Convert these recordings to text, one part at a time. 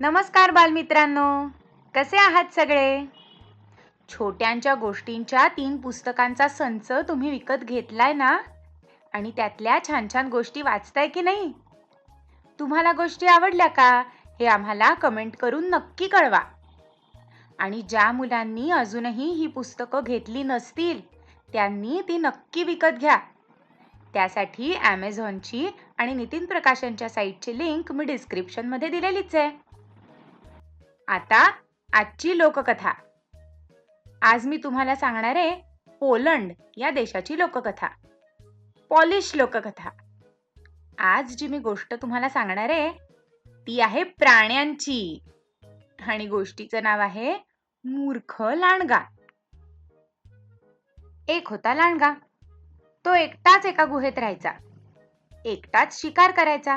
नमस्कार बालमित्रांनो. कसे आहात सगळे? छोट्यांच्या गोष्टींच्या तीन पुस्तकांचा संच तुम्ही विकत घेतलाय ना? आणि त्यातल्या छान छान गोष्टी वाचताय की नाही? तुम्हाला गोष्टी आवडल्या का? हे आम्हाला कमेंट करून नक्की कळवा. आणि ज्या मुलांनी अजूनही ही पुस्तकं घेतली नसतील त्यांनी ती नक्की विकत घ्या. त्यासाठी ॲमेझॉनची आणि नितीन प्रकाशनच्या साईटची लिंक मी डिस्क्रिप्शनमध्ये दिलेलीच आहे. आता आजची लोककथा. आज मी तुम्हाला सांगणार आहे पोलंड या देशाची लोककथा. पॉलिश लोककथा. आज जी मी गोष्ट तुम्हाला सांगणार आहे ती आहे प्राण्यांची. आणि गोष्टीचं नाव आहे मूर्ख लांडगा. एक होता लांडगा. तो एकटाच एका गुहेत राहायचा. एकटाच शिकार करायचा.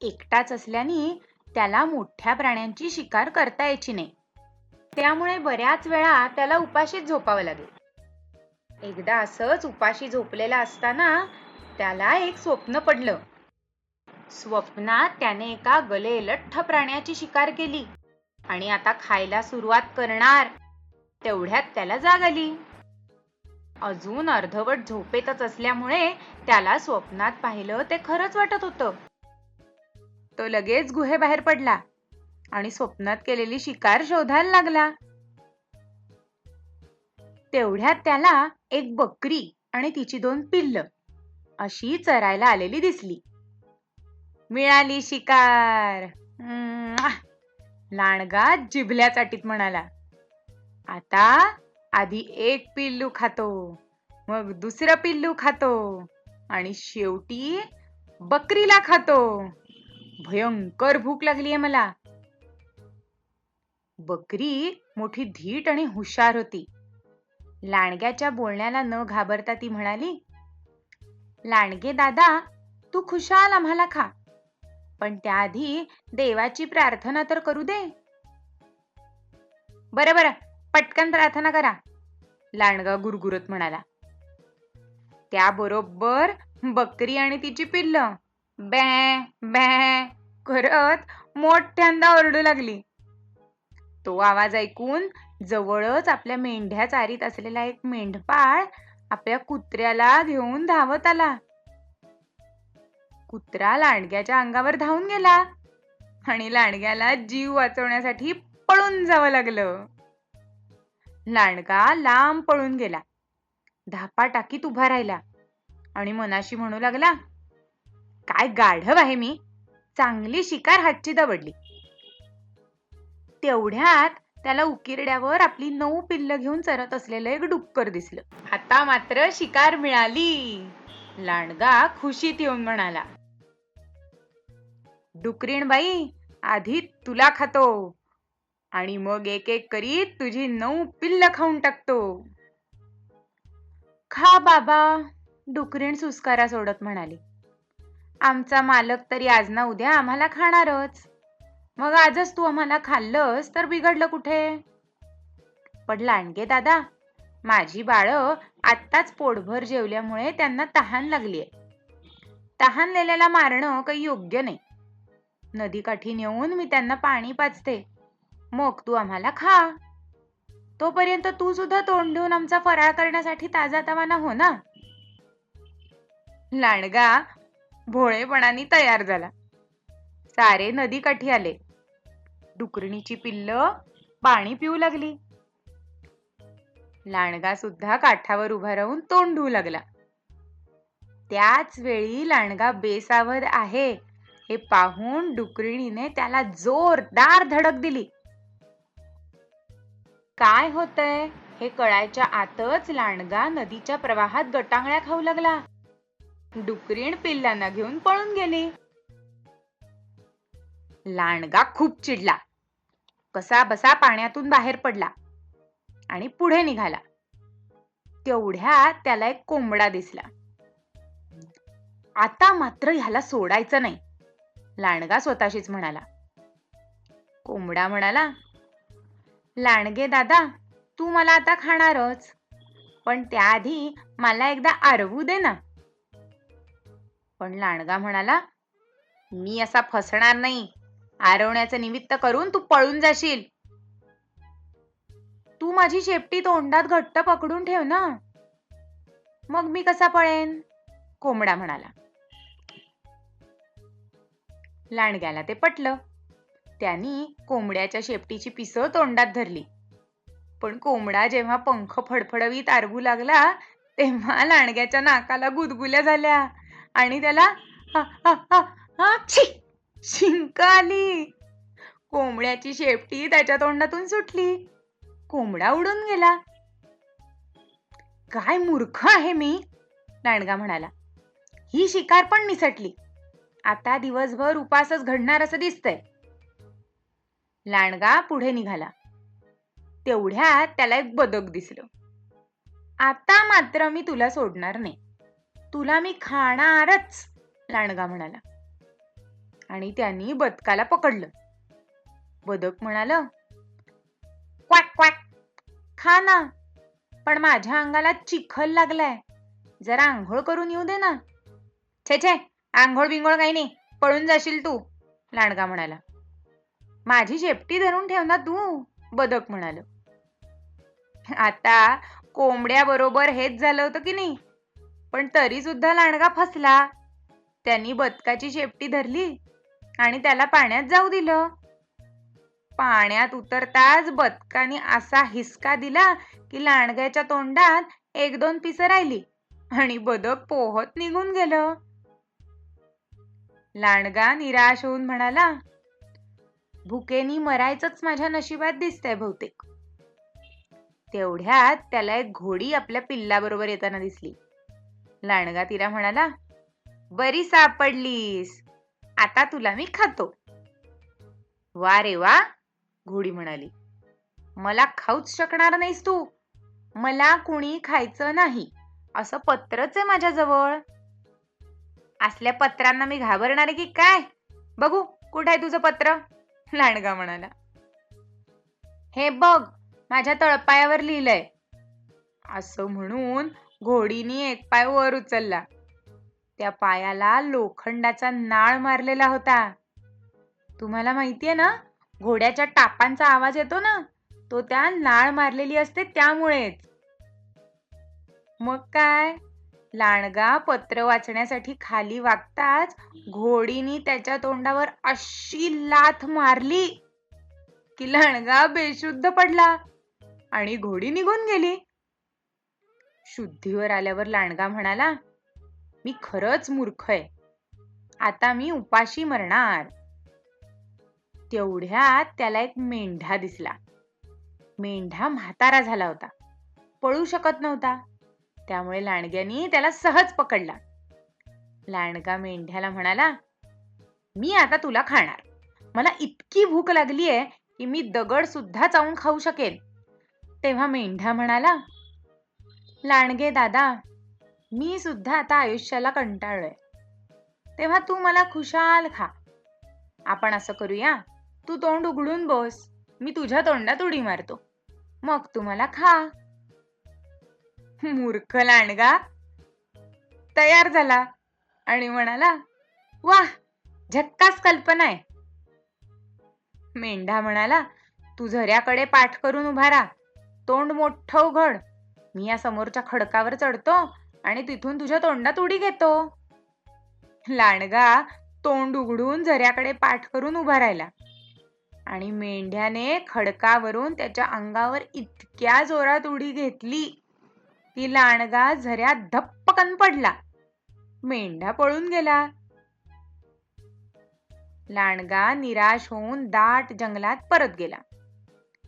एकटाच असल्याने त्याला मोठ्या प्राण्यांची शिकार करता यायची नाही. त्यामुळे बऱ्याच वेळा त्याला उपाशीच झोपावं लागेल. एकदा असंच उपाशी झोपलेला असताना त्याला एक स्वप्न पडलं. स्वप्नात त्याने एका गलेलठ्ठ प्राण्याची शिकार केली आणि आता खायला सुरुवात करणार. तेवढ्यात त्याला जाग आली. अजून अर्धवट झोपेतच असल्यामुळे त्याला स्वप्नात पाहिलं ते खरंच वाटत होतं. तो लगेच गुहेबाहेर पडला आणि स्वप्नात केलेली शिकार शोधायला लागला. तेवढ्यात त्याला एक बकरी आणि तिची दोन पिल्ल अशी चरायला आलेली दिसली. मिळाली शिकार. लांडगा जिभल्या चाटीत म्हणाला आता आधी एक पिल्लू खातो मग दुसरं पिल्लू खातो आणि शेवटी बकरीला खातो भयंकर भूक लागलीये मला. बकरी मोठी धीट आणि हुशार होती. लांडग्याच्या बोलण्याला न घाबरता ती म्हणाली लांडगे दादा तू खुशाल आम्हाला खा. पण त्याआधी देवाची प्रार्थना तर करू दे. बरं बरं पटकन प्रार्थना करा लांडगा गुरगुरत म्हणाला. त्याबरोबर बकरी आणि तिची पिल्लं बॅ बॅ करत मोठ्यांदा ओरडू लागली. तो आवाज ऐकून जवळच आपल्या मेंढ्या चारीत असलेला एक मेंढपाळ आपल्या कुत्र्याला घेऊन धावत आला. कुत्रा लांडग्याच्या अंगावर धावून गेला आणि लांडग्याला जीव वाचवण्यासाठी पळून जावं लागलं. लांडगा लांब पळून गेला. धापा टाकीत उभा राहिला आणि मनाशी म्हणू लागला काय गाढव आहे मी. चांगली शिकार हातची दवडली. तेवढ्यात त्याला उकिरड्यावर आपली नऊ पिल्ल घेऊन चरत असलेलं एक डुक्कर दिसलं. आता मात्र शिकार मिळाली. लांडगा खुशीत येऊन म्हणाला डुकरीण बाई आधी तुला खातो आणि मग एक एक करीत तुझी नऊ पिल्ल खाऊन टाकतो. खा बाबा डुकरीण सुस्कारा सोडत म्हणाली. आमचा मालक तरी आज ना उद्या आम्हाला खाणारच. मग आजच तू आम्हाला खाल्लंस तर बिघडलं कुठे? पण लांडगे दादा. माझी बाळं आत्ताच पोटभर जेवल्यामुळे त्यांना तहान लागलीये. तहानलेल्याला मारणं काही योग्य नाही. नदीकाठी नेऊन मी त्यांना पाणी पाचते मग तू आम्हाला खा. तोपर्यंत तू सुद्धा तोंड देऊन आमचा फराळ करण्यासाठी ताजा तवाना हो ना? लांडगा भोळेपणाने तयार झाला. सारे नदीकाठी आले. डुकरणीची पिल्ल पाणी पिऊ लागली. लांडगा सुद्धा काठावर उभा राहून तोंड धुऊ लागला. त्याच वेळी लांडगा बेसावध आहे हे पाहून डुकरिणीने त्याला जोरदार धडक दिली. काय होतंय? हे कळायच्या आतच लांडगा नदीच्या प्रवाहात गटांगळ्या खाऊ लागला. डुकरीण पिल्लांना घेऊन पळून गेले. लांडगा खूप चिडला. कसा बसा पाण्यातून बाहेर पडला आणि पुढे निघाला. तेवढ्या त्याला एक कोंबडा दिसला. आता मात्र ह्याला सोडायचं नाही लांडगा स्वतःशीच म्हणाला. कोंबडा म्हणाला लांडगे दादा तू मला आता खाणारच पण त्याआधी मला एकदा आरवू दे ना. पण लांडगा म्हणाला मी असा फसणार नाही. आरवण्याचं निमित्त करून तू पळून जाशील. तू माझी शेपटी तोंडात घट्ट पकडून ठेव ना. मग मी कसा पळेन? कोंबडा म्हणाला. लांडग्याला ते पटलं. त्यांनी कोंबड्याच्या शेपटीची पिसं तोंडात धरली. पण कोंबडा जेव्हा पंख फडफडवीत आरबू लागला तेव्हा लांडग्याच्या नाकाला गुदगुल्या झाल्या. आणि त्याला हा, छी! शिंक आली. कोंबड्याची शेपटी त्याच्या तोंडातून सुटली. कोंबडा उडून गेला. काय मूर्ख आहे मी लांडगा म्हणाला. ही शिकार पण निसटली. आता दिवसभर उपासच घडणार असं दिसतंय. लांडगा पुढे निघाला. तेवढ्यात त्याला एक बदक दिसलं. आता मात्र मी तुला सोडणार नाही. तुला मी खाणारच लांडगा म्हणाला. आणि त्यांनी बदकाला पकडलं. बदक म्हणाल क्वाक क्वाक खा ना पण माझ्या अंगाला चिखल लागलाय. जरा आंघोळ करून येऊ दे ना. छे छे आंघोळ बिंघोळ काही नाही पळून जाशील तू लांडगा म्हणाला. माझी शेपटी धरून ठेव ना तू बदक म्हणाल. आता कोंबड्या बरोबर हेच झालं होतं की नाही? पण तरी सुद्धा लांडगा फसला. त्यांनी बदकाची शेपटी धरली आणि त्याला पाण्यात जाऊ दिलं. पाण्यात उतरताच बदकाने असा हिसका दिला की लांडग्याच्या तोंडात एक दोन पिसं राहिली आणि बदक पोहत निघून गेलं. लांडगा निराश होऊन म्हणाला भुकेनी मरायचंच माझ्या नशिबात दिसतंय बहुतेक. तेवढ्यात त्याला एक घोडी आपल्या पिल्लाबरोबर येताना दिसली. लांडगा तिला म्हणाला बरी सापडलीस. आता तुला मी खातो. वा रे वा घोडी म्हणाली. मला खाऊच शकणार नाहीस तू. मला कुणी खायचं नाही. असं पत्रच आहे माझ्याजवळ. असल्या पत्रांना मी घाबरणार आहे की काय? बघू कुठे आहे तुझं पत्र? लांडगा म्हणाला. हे बघ माझ्या तळपायावर लिहिलंय. असं म्हणून घोडीने एक पाय वर उचलला. त्या पायाला लोखंडाचा नाळ मारलेला होता. तुम्हाला माहितीये ना घोड्याच्या टापांचा आवाज येतो ना तो त्या नाळ मारलेली असते त्यामुळेच. मग काय? लांडगा पत्र वाचण्यासाठी खाली वागताच घोडीनी त्याच्या तोंडावर अशी लाथ मारली की लांडगा बेशुद्ध पडला आणि घोडी निघून गेली. शुद्धीवर आल्यावर लांडगा म्हणाला मी खरंच मूर्ख आहे. आता मी उपाशी मरणार. तेवढ्यात त्याला एक मेंढा दिसला. मेंढा म्हातारा झाला होता. पळू शकत नव्हता. त्यामुळे लांडग्यानी त्याला सहज पकडला. लांडगा मेंढ्याला म्हणाला मी आता तुला खाणार. मला इतकी भूक लागलीये की मी दगड सुद्धा चावून खाऊ शकेन. तेव्हा मेंढा म्हणाला लांडगे दादा मी सुद्धा आता आयुष्याला कंटाळलोय. तेव्हा तू मला खुशाल खा. आपण असं करूया तू तोंड उघडून बस मी तुझ्या तोंडात उडी मारतो. मग तू मला खा. मूर्ख लांडगा. तयार झाला आणि म्हणाला वा झक्कास कल्पना आहे. मेंढा म्हणाला तू झऱ्याकडे पाठ करून उभारा तोंड मोठं उघड. मी या समोरच्या खडकावर चढतो आणि तिथून तुझ्या तोंडात उडी घेतो. लांडगा तोंड उघडून झऱ्याकडे पाठ करून उभा राहिला. आणि मेंढ्याने खडकावरून त्याच्या अंगावर इतक्या जोरात उडी घेतली की लांडगा झऱ्यात धप्पकन पडला. मेंढा पळून गेला. लांडगा निराश होऊन दाट जंगलात परत गेला.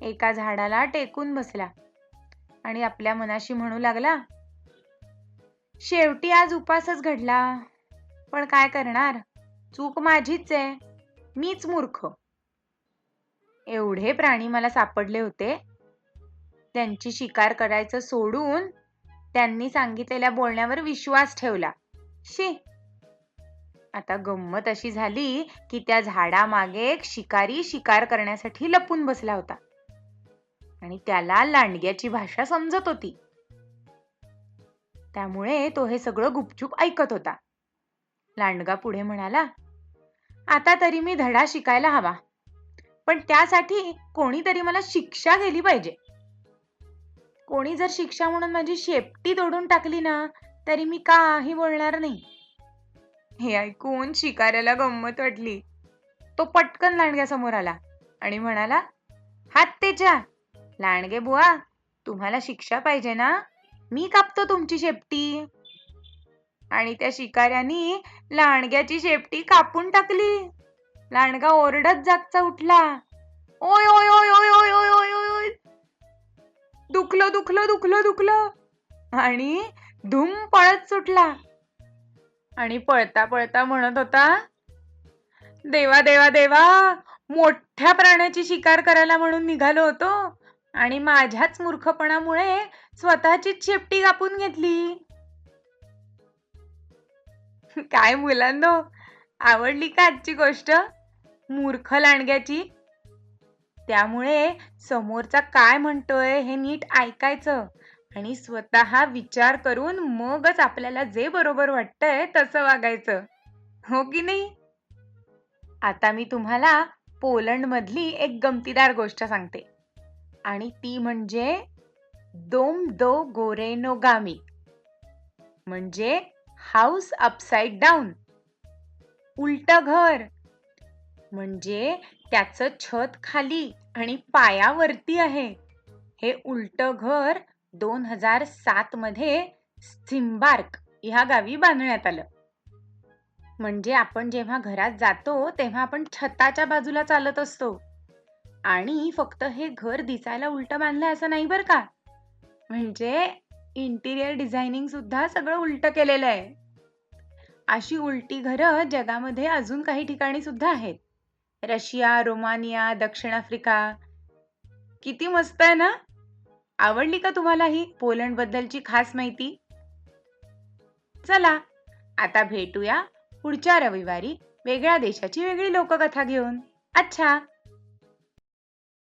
एका झाडाला टेकून बसला. आणि आपल्या मनाशी म्हणू लागला शेवटी आज उपासच घडला. पण काय करणार? चूक माझीच आहे. मीच मूर्ख. एवढे प्राणी मला सापडले होते. त्यांची शिकार करायचं सोडून त्यांनी सांगितलेल्या बोलण्यावर विश्वास ठेवला. शी! आता गंमत अशी झाली की त्या झाडामागे एक शिकारी शिकार करण्यासाठी लपून बसला होता. आणि त्याला लांडग्याची भाषा समजत होती. त्यामुळे तो हे सगळं गुपचूप ऐकत होता. लांडगा पुढे म्हणाला आता तरी मी धडा शिकायला हवा पण त्यासाठी कोणीतरी मला शिक्षा केली पाहिजे. कोणी जर शिक्षा म्हणून माझी शेपटी तोडून टाकली ना तरी मी काही बोलणार नाही. हे ऐकून शिकाऱ्याला गंमत वाटली. तो पटकन लांडग्यासमोर आला आणि म्हणाला हात त्याच्या लांडगे बुवा तुम्हाला शिक्षा पाहिजे ना? मी कापतो तुमची शेपटी. आणि त्या शिकाऱ्यानी लांडग्याची शेपटी कापून टाकली. लांडगा ओरडत जागचा उठला. ओय ओय ओय ओय ओय ओय ओय ओय ओय. दुखलं दुखलं दुखलं दुखलं. आणि धूम पळत सुटला. आणि पळता पळता म्हणत होता देवा देवा देवा मोठ्या प्राण्याची शिकार करायला म्हणून निघालो होतो. आणि माझ्याच मूर्खपणामुळे स्वतःचीच शेपटी कापून घेतली. काय मुलांनो आवडली का आजची गोष्ट? मूर्ख लांडग्याची. त्यामुळे समोरचा काय म्हणतोय हे नीट ऐकायचं आणि स्वतः विचार करून मगच आपल्याला जे बरोबर वाटतंय तसं वागायचं. हो की नाही? आता मी तुम्हाला पोलंड मधली एक गमतीदार गोष्ट सांगते. आणि ती म्हणजे दोम दो गोरेनो गामी. म्हणजे हाऊस अपसाइड डाऊन उलट घर. म्हणजे त्याचं छत खाली आणि पायावरती आहे. हे उलट घर दोन हजार सात मध्ये सिम्बार्क ह्या गावी बांधण्यात आलं. म्हणजे आपण जेव्हा घरात जातो तेव्हा आपण छताच्या बाजूला चालत असतो. आणि फक्त हे घर दिसायला उलट बांधलं असं नाही बरं का? म्हणजे इंटिरियर डिझायनिंग सुद्धा सगळं उलट केलेलं आहे. अशी उलटी घरं जगामध्ये अजून काही ठिकाणी सुद्धा आहेत. रशिया रोमानिया दक्षिण आफ्रिका. किती मस्त आहे ना? आवडली का तुम्हाला ही पोलंड बद्दलची खास माहिती? चला आता भेटूया पुढच्या रविवारी वेगळ्या देशाची वेगळी लोककथा घेऊन. अच्छा!